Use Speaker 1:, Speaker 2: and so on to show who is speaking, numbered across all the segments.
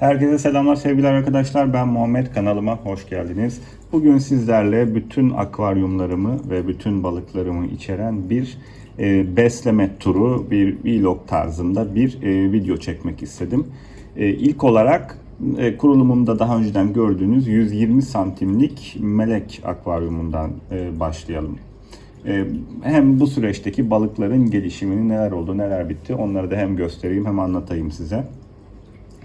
Speaker 1: Herkese selamlar sevgiler arkadaşlar. Ben Muhammed kanalıma hoş geldiniz. Bugün sizlerle bütün akvaryumlarımı ve bütün balıklarımı içeren bir e, besleme turu, bir vlog tarzında bir e, video çekmek istedim. E, ilk olarak e, kurulumumda daha önceden gördüğünüz 120 santimlik melek akvaryumundan e, başlayalım. E, hem bu süreçteki balıkların gelişimini neler oldu, neler bitti onları da hem göstereyim hem anlatayım size.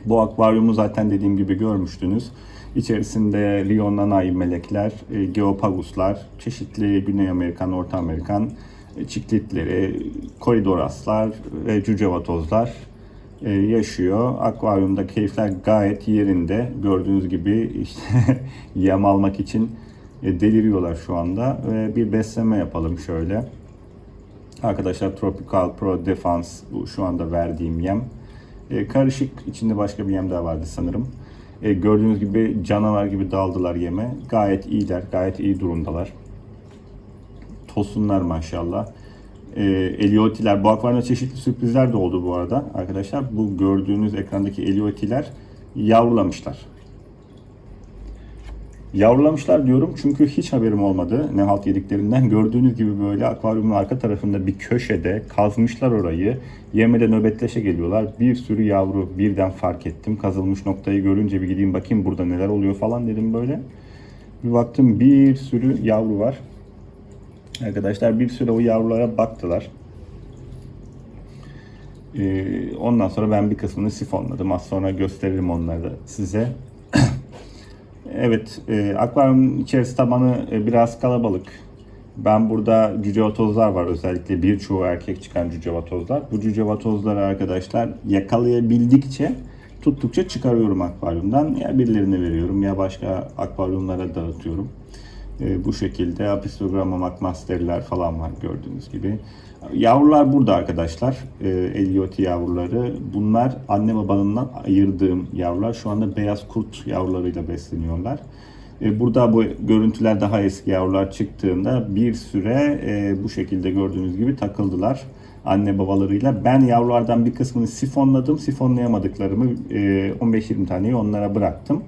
Speaker 1: Bu akvaryumu zaten dediğim gibi görmüştünüz. İçerisinde Lionanay melekler, e, Geopaguslar, çeşitli Güney Amerikan, Orta Amerikan e, çiklitleri, koridoraslar ve cücevatozlar e, yaşıyor. Akvaryumda keyifler gayet yerinde. Gördüğünüz gibi işte yem almak için e, deliriyorlar şu anda. Ve bir besleme yapalım şöyle. Arkadaşlar Tropical Pro Defense bu şu anda verdiğim yem. E, karışık içinde başka bir yem daha vardı sanırım. E, gördüğünüz gibi canavar gibi daldılar yeme. Gayet iyiler, gayet iyi durumdalar. Tosunlar maşallah. E, Eliotiler, bu akvaryumda çeşitli sürprizler de oldu bu arada arkadaşlar. Bu gördüğünüz ekrandaki Eliotiler yavrulamışlar. Yavrulamışlar diyorum çünkü hiç haberim olmadı ne halt yediklerinden. Gördüğünüz gibi böyle akvaryumun arka tarafında bir köşede kazmışlar orayı. Yemede nöbetleşe geliyorlar. Bir sürü yavru birden fark ettim. Kazılmış noktayı görünce bir gideyim bakayım burada neler oluyor falan dedim böyle. Bir baktım bir sürü yavru var. Arkadaşlar bir süre o yavrulara baktılar. Ee, ondan sonra ben bir kısmını sifonladım. Az sonra gösteririm onları da size. Evet, e, akvaryumun içerisi tabanı e, biraz kalabalık. Ben burada cücevatozlar var özellikle birçoğu erkek çıkan cücevatozlar. Bu cücevatozları arkadaşlar yakalayabildikçe tuttukça çıkarıyorum akvaryumdan. Ya birilerine veriyorum ya başka akvaryumlara dağıtıyorum. E, bu şekilde apistogramma makmasterler falan var gördüğünüz gibi. Yavrular burada arkadaşlar. E, Elioti yavruları. Bunlar anne babanından ayırdığım yavrular. Şu anda beyaz kurt yavrularıyla besleniyorlar. E, burada bu görüntüler daha eski yavrular çıktığında bir süre bu şekilde gördüğünüz gibi takıldılar anne babalarıyla. Ben yavrulardan bir kısmını sifonladım. Sifonlayamadıklarımı e, 15-20 taneyi onlara bıraktım.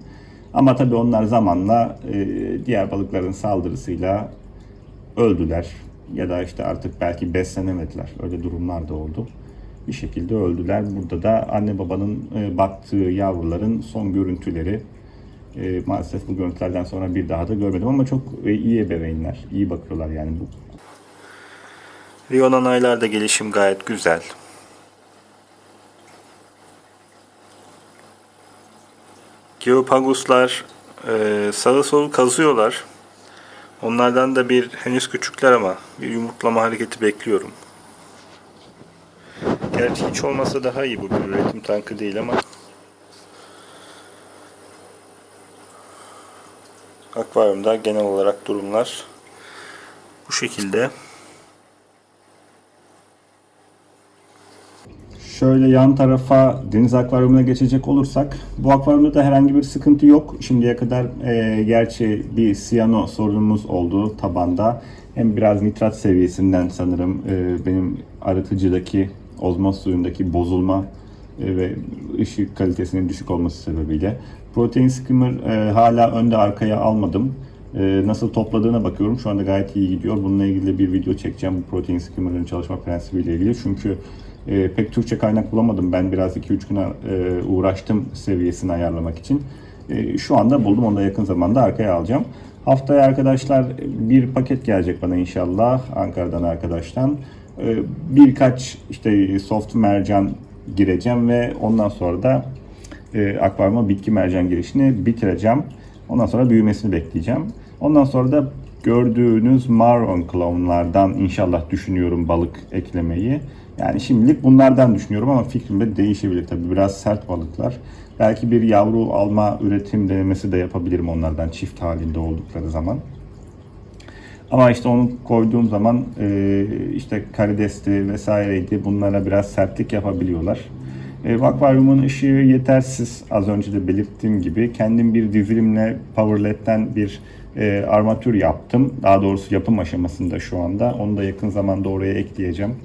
Speaker 1: Ama tabii onlar zamanla e, diğer balıkların saldırısıyla öldüler. Ya da işte artık belki beslenemediler. Öyle durumlar da oldu. Bir şekilde öldüler. Burada da anne babanın e, baktığı yavruların son görüntüleri. E, maalesef bu görüntülerden sonra bir daha da görmedim ama çok e, iyi ebeveynler. iyi bakıyorlar yani bu. Rionanaylarda gelişim gayet güzel. Geopaguslar e, sağı solu kazıyorlar. Onlardan da bir henüz küçükler ama bir yumurtlama hareketi bekliyorum. Gerçi hiç olmasa daha iyi bu bir üretim tankı değil ama akvaryumda genel olarak durumlar bu şekilde. Şöyle yan tarafa deniz akvaryumuna geçecek olursak bu akvaryumda da herhangi bir sıkıntı yok. Şimdiye kadar e, gerçi bir siyano sorunumuz oldu tabanda. Hem biraz nitrat seviyesinden sanırım e, benim arıtıcıdaki ozmoz suyundaki bozulma e, ve ışık kalitesinin düşük olması sebebiyle. Protein skimmer e, hala önde arkaya almadım. E, nasıl topladığına bakıyorum. Şu anda gayet iyi gidiyor. Bununla ilgili bir video çekeceğim bu protein skimmer'ın çalışma prensibiyle ilgili. Çünkü e, pek Türkçe kaynak bulamadım. Ben biraz 2-3 gün e, uğraştım seviyesini ayarlamak için. E, şu anda buldum. Onu da yakın zamanda arkaya alacağım. Haftaya arkadaşlar bir paket gelecek bana inşallah Ankara'dan arkadaştan. E, birkaç işte soft mercan gireceğim ve ondan sonra da e, akvaryuma bitki mercan girişini bitireceğim. Ondan sonra büyümesini bekleyeceğim. Ondan sonra da gördüğünüz Maron clownlardan inşallah düşünüyorum balık eklemeyi. Yani şimdilik bunlardan düşünüyorum ama fikrim de değişebilir tabii. Biraz sert balıklar. Belki bir yavru alma üretim denemesi de yapabilirim onlardan çift halinde oldukları zaman. Ama işte onu koyduğum zaman e, işte karidesti vesaireydi bunlara biraz sertlik yapabiliyorlar. E, ışığı yetersiz az önce de belirttiğim gibi. Kendim bir dizilimle Powerlet'ten bir e, armatür yaptım. Daha doğrusu yapım aşamasında şu anda. Onu da yakın zamanda oraya ekleyeceğim.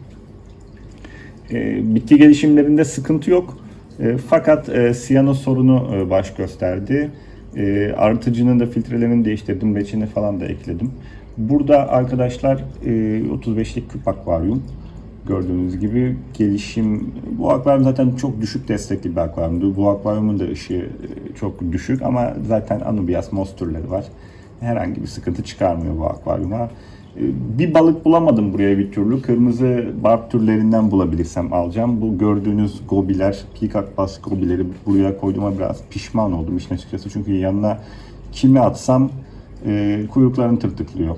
Speaker 1: E, bitki gelişimlerinde sıkıntı yok. E, fakat e, siyano sorunu e, baş gösterdi. E, artıcının da filtrelerini değiştirdim. Reçine falan da ekledim. Burada arkadaşlar e, 35'lik küp akvaryum. Gördüğünüz gibi gelişim bu akvaryum zaten çok düşük destekli bir akvaryumdu. Bu akvaryumun da ışığı e, çok düşük ama zaten Anubias mos türleri var. Herhangi bir sıkıntı çıkarmıyor bu akvaryuma. E, Bir balık bulamadım buraya bir türlü. Kırmızı barb türlerinden bulabilirsem alacağım. Bu gördüğünüz gobiler, bass gobileri buraya koyduğuma biraz pişman oldum işin açıkçası. Çünkü yanına kimi atsam e, kuyruklarını tırtıklıyor.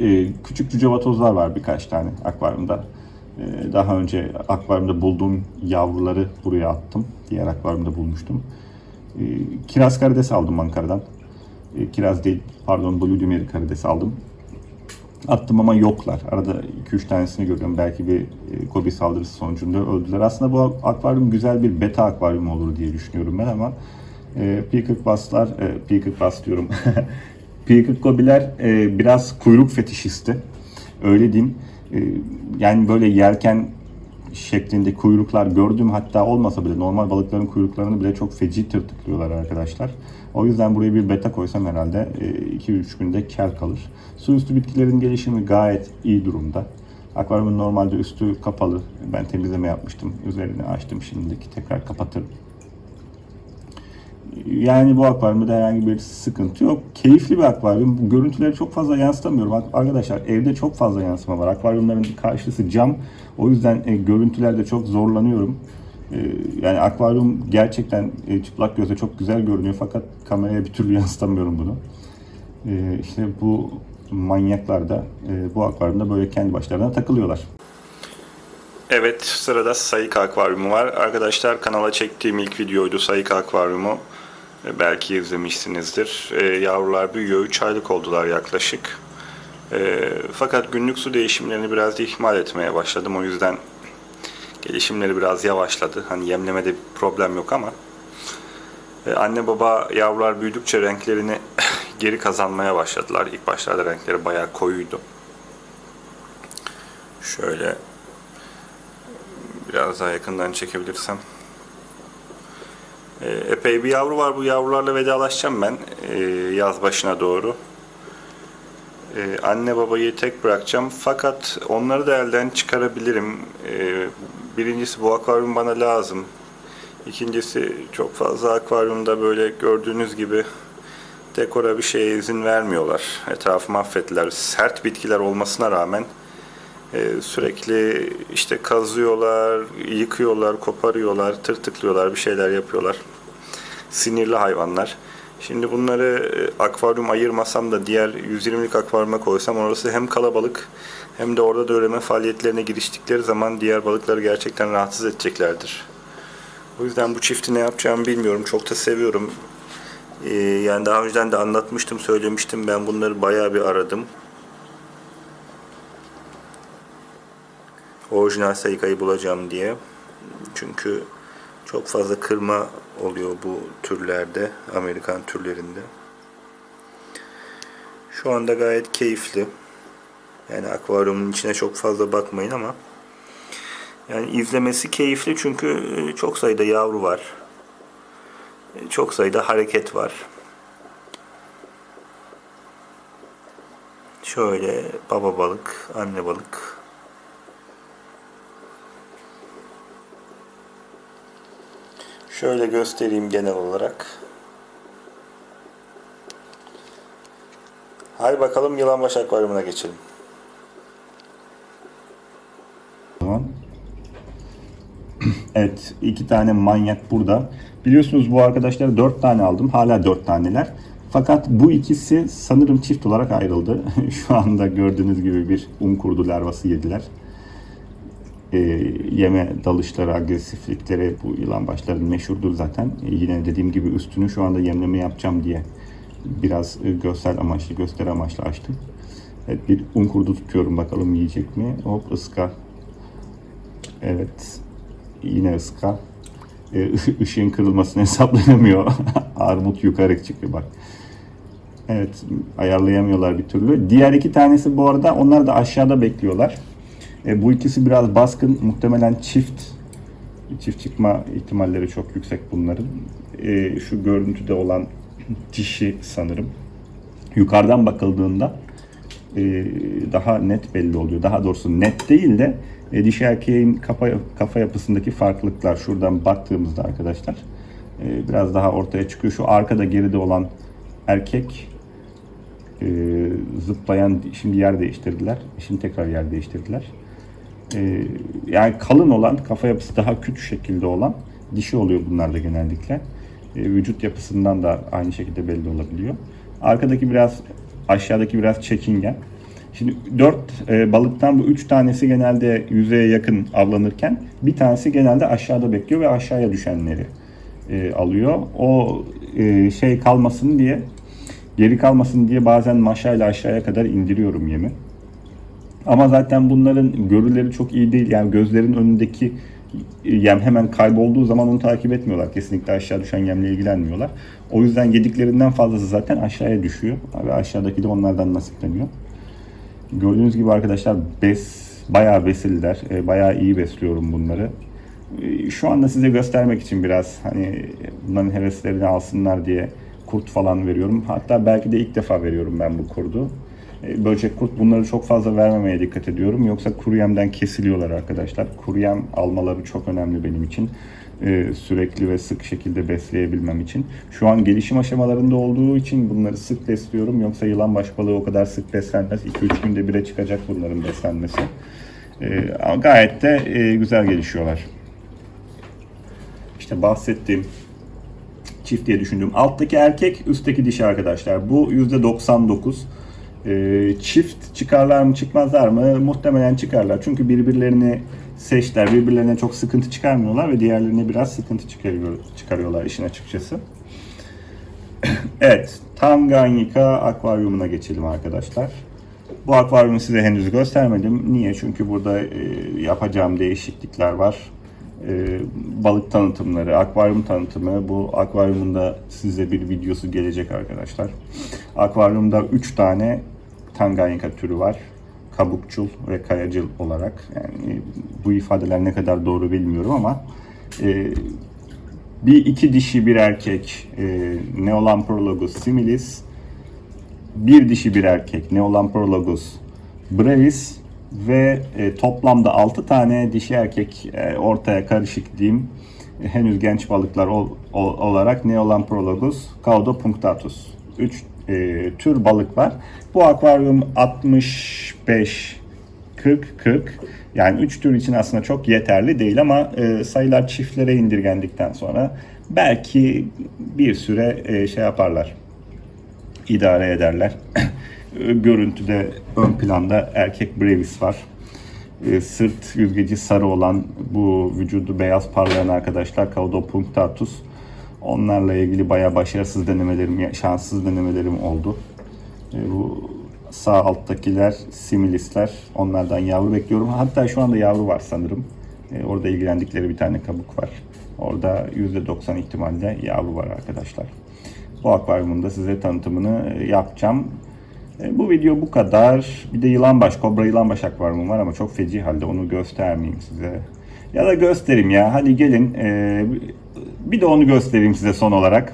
Speaker 1: Ee, küçük cücevatozlar var birkaç tane akvaryumda. Ee, daha önce akvaryumda bulduğum yavruları buraya attım. Diğer akvaryumda bulmuştum. Ee, kiraz karides aldım Ankara'dan. Ee, kiraz değil, pardon Blue Dimeri karides aldım. Attım ama yoklar. Arada 2-3 tanesini görüyorum. Belki bir e, kobi saldırısı sonucunda öldüler. Aslında bu akvaryum güzel bir beta akvaryum olur diye düşünüyorum ben ama e, Peacock basslar, e, Peacock bass diyorum. Peacock gobiler e, biraz kuyruk fetişisti. Öyle diyeyim. E, yani böyle yerken şeklinde kuyruklar gördüğüm hatta olmasa bile normal balıkların kuyruklarını bile çok feci tırtıklıyorlar arkadaşlar. O yüzden buraya bir beta koysam herhalde 2-3 günde kar kalır. Su üstü bitkilerin gelişimi gayet iyi durumda. Akvaryumun normalde üstü kapalı. Ben temizleme yapmıştım. Üzerini açtım şimdiki tekrar kapatırım. Yani bu akvaryumda herhangi bir sıkıntı yok. Keyifli bir akvaryum. Bu görüntüleri çok fazla yansıtamıyorum. Arkadaşlar evde çok fazla yansıma var. Akvaryumların karşısı cam. O yüzden e, görüntülerde çok zorlanıyorum. E, yani akvaryum gerçekten e, çıplak gözle çok güzel görünüyor fakat kameraya bir türlü yansıtamıyorum bunu. E, işte bu manyaklar da e, bu akvaryumda böyle kendi başlarına takılıyorlar. Evet sırada Sayık Akvaryumu var. Arkadaşlar kanala çektiğim ilk videoydu Sayık Akvaryumu. E, Belki izlemişsinizdir. Yavrular büyüyor. 3 aylık oldular yaklaşık. Fakat günlük su değişimlerini biraz ihmal etmeye başladım. O yüzden gelişimleri biraz yavaşladı. Hani yemlemede bir problem yok ama e, anne baba yavrular büyüdükçe renklerini geri kazanmaya başladılar. İlk başlarda renkleri bayağı koyuydu. Şöyle biraz daha yakından çekebilirsem. E, epey bir yavru var. Bu yavrularla vedalaşacağım ben e, yaz başına doğru. E, anne babayı tek bırakacağım. Fakat onları da elden çıkarabilirim. E, birincisi bu akvaryum bana lazım. İkincisi çok fazla akvaryumda böyle gördüğünüz gibi dekora bir şeye izin vermiyorlar. Etrafı mahvettiler. Sert bitkiler olmasına rağmen e, sürekli işte kazıyorlar, yıkıyorlar, koparıyorlar, tırtıklıyorlar, bir şeyler yapıyorlar. Sinirli hayvanlar. Şimdi bunları e, akvaryum ayırmasam da diğer 120'lik akvaryuma koysam orası hem kalabalık hem de orada da üreme faaliyetlerine giriştikleri zaman diğer balıkları gerçekten rahatsız edeceklerdir. O yüzden bu çifti ne yapacağımı bilmiyorum. Çok da seviyorum. Ee, yani daha önceden de anlatmıştım, söylemiştim. Ben bunları bayağı bir aradım. Orijinal Saika'yı bulacağım diye. Çünkü çok fazla kırma oluyor bu türlerde, Amerikan türlerinde. Şu anda gayet keyifli. Yani akvaryumun içine çok fazla bakmayın ama yani izlemesi keyifli çünkü e, çok sayıda yavru var. E, Çok sayıda hareket var. Şöyle baba balık, anne balık. Şöyle göstereyim genel olarak. Hay bakalım Yılanbaş Akvaryumuna geçelim. Tamam. Evet, iki tane manyak burada. Biliyorsunuz bu arkadaşları dört tane aldım. Hala dört taneler. Fakat bu ikisi sanırım çift olarak ayrıldı. Şu anda gördüğünüz gibi bir un kurdu larvası yediler. Ee, yeme dalışları, agresiflikleri bu yılan başların meşhurdur zaten. Ee, yine dediğim gibi üstünü şu anda yemleme yapacağım diye biraz e, görsel amaçlı, gösteri amaçlı açtım. Evet, bir un kurdu tutuyorum bakalım yiyecek mi? Hop ıska. Evet. Yine ıska. Ee, ışığın kırılmasını hesaplayamıyor. Armut yukarı çıkıyor bak. Evet ayarlayamıyorlar bir türlü. Diğer iki tanesi bu arada onlar da aşağıda bekliyorlar. E, bu ikisi biraz baskın. Muhtemelen çift Çift çıkma ihtimalleri çok yüksek bunların. Ee, şu görüntüde olan dişi sanırım. Yukarıdan bakıldığında e, daha net belli oluyor. Daha doğrusu net değil de e, dişi erkeğin kafa, kafa yapısındaki farklılıklar şuradan baktığımızda arkadaşlar e, biraz daha ortaya çıkıyor. Şu arkada geride olan erkek e, zıplayan şimdi yer değiştirdiler. Şimdi tekrar yer değiştirdiler. E, yani kalın olan kafa yapısı daha küçük şekilde olan dişi oluyor bunlar da genellikle. E, vücut yapısından da aynı şekilde belli olabiliyor. Arkadaki biraz aşağıdaki biraz çekingen. Şimdi 4 balıktan bu 3 tanesi genelde yüzeye yakın avlanırken bir tanesi genelde aşağıda bekliyor ve aşağıya düşenleri e, alıyor. O e, şey kalmasın diye geri kalmasın diye bazen maşayla aşağıya kadar indiriyorum yemi. Ama zaten bunların görüleri çok iyi değil. Yani gözlerin önündeki yem hemen kaybolduğu zaman onu takip etmiyorlar. Kesinlikle aşağı düşen yemle ilgilenmiyorlar. O yüzden yediklerinden fazlası zaten aşağıya düşüyor. Ve aşağıdaki de onlardan nasipleniyor. Gördüğünüz gibi arkadaşlar bes, bayağı besiller. E, bayağı iyi besliyorum bunları. E, Şu anda size göstermek için biraz hani bunların heveslerini alsınlar diye kurt falan veriyorum. Hatta belki de ilk defa veriyorum ben bu kurdu. E, Böcek kurt bunları çok fazla vermemeye dikkat ediyorum. Yoksa kuru yemden kesiliyorlar arkadaşlar. Kuru yem almaları çok önemli benim için. E, Sürekli ve sık şekilde besleyebilmem için. Şu an gelişim aşamalarında olduğu için bunları sık besliyorum. Yoksa yılan baş balığı o kadar sık beslenmez. 2-3 günde bire çıkacak bunların beslenmesi. E, ama Gayet de e, güzel gelişiyorlar. İşte bahsettiğim çift diye düşündüğüm alttaki erkek, üstteki dişi arkadaşlar. Bu %99. Ee, çift çıkarlar mı çıkmazlar mı? Muhtemelen çıkarlar. Çünkü birbirlerini seçtiler. Birbirlerine çok sıkıntı çıkarmıyorlar ve diğerlerine biraz sıkıntı çıkarıyor, çıkarıyorlar işin açıkçası. evet, Tanganyika akvaryumuna geçelim arkadaşlar. Bu akvaryumu size henüz göstermedim. Niye? Çünkü burada e, yapacağım değişiklikler var. E, balık tanıtımları, akvaryum tanıtımı. Bu akvaryumunda size bir videosu gelecek arkadaşlar. Akvaryumda 3 tane Tanganyika türü var. Kabukçul ve kayacıl olarak. Yani bu ifadeler ne kadar doğru bilmiyorum ama e, bir iki dişi bir erkek e, Neolamprologus similis bir dişi bir erkek Neolamprologus brevis ve e, toplamda 6 tane dişi erkek e, ortaya karışık diyeyim e, henüz genç balıklar ol, ol- olarak Neolamprologus caudopunctatus 3 tür balık var. Bu akvaryum 65 40 40 yani 3 tür için aslında çok yeterli değil ama e, sayılar çiftlere indirgendikten sonra belki bir süre e, şey yaparlar idare ederler. Görüntüde ön planda erkek brevis var. E, sırt yüzgeci sarı olan bu vücudu beyaz parlayan arkadaşlar Caudopunctatus. Onlarla ilgili bayağı başarısız denemelerim, şanssız denemelerim oldu. E, bu sağ alttakiler similisler. Onlardan yavru bekliyorum. Hatta şu anda yavru var sanırım. Orada ilgilendikleri bir tane kabuk var. Orada %90 ihtimalle yavru var arkadaşlar. Bu akvaryumun da size tanıtımını e, yapacağım. E, Bu video bu kadar. Bir de yılanbaş, kobra yılanbaş akvaryumum var ama çok feci halde onu göstermeyeyim size. Ya da göstereyim ya. Hadi gelin. e, Bir de onu göstereyim size son olarak.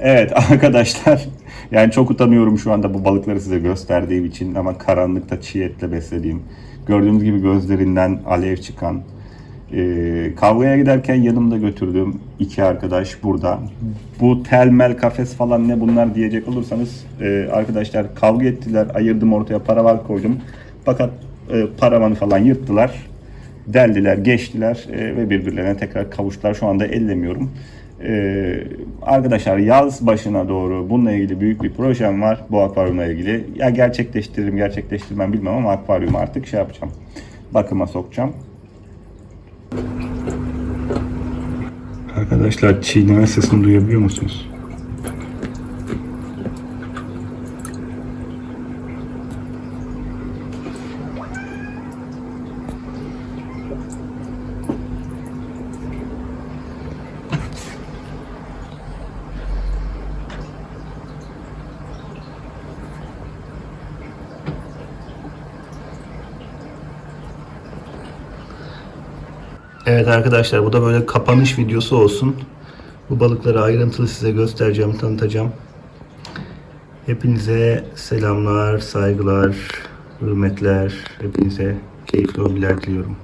Speaker 1: Evet arkadaşlar. Yani çok utanıyorum şu anda bu balıkları size gösterdiğim için ama karanlıkta çiğ etle beslediğim. Gördüğünüz gibi gözlerinden alev çıkan. Ee, kavgaya giderken yanımda götürdüğüm iki arkadaş burada. Bu telmel kafes falan ne bunlar diyecek olursanız e, arkadaşlar kavga ettiler. Ayırdım ortaya paravar koydum. Fakat e, paravanı falan yırttılar. Deldiler, geçtiler e, ve birbirlerine tekrar kavuştular. Şu anda ellemiyorum. Ee, arkadaşlar yaz başına doğru bununla ilgili büyük bir projem var bu akvaryumla ilgili. Ya gerçekleştiririm gerçekleştirmem bilmem ama akvaryumu artık şey yapacağım. Bakıma sokacağım. Arkadaşlar çiğneme sesini duyabiliyor musunuz? Evet arkadaşlar bu da böyle kapanış videosu olsun. Bu balıkları ayrıntılı size göstereceğim, tanıtacağım. Hepinize selamlar, saygılar, hürmetler. Hepinize keyifli hobiler diliyorum.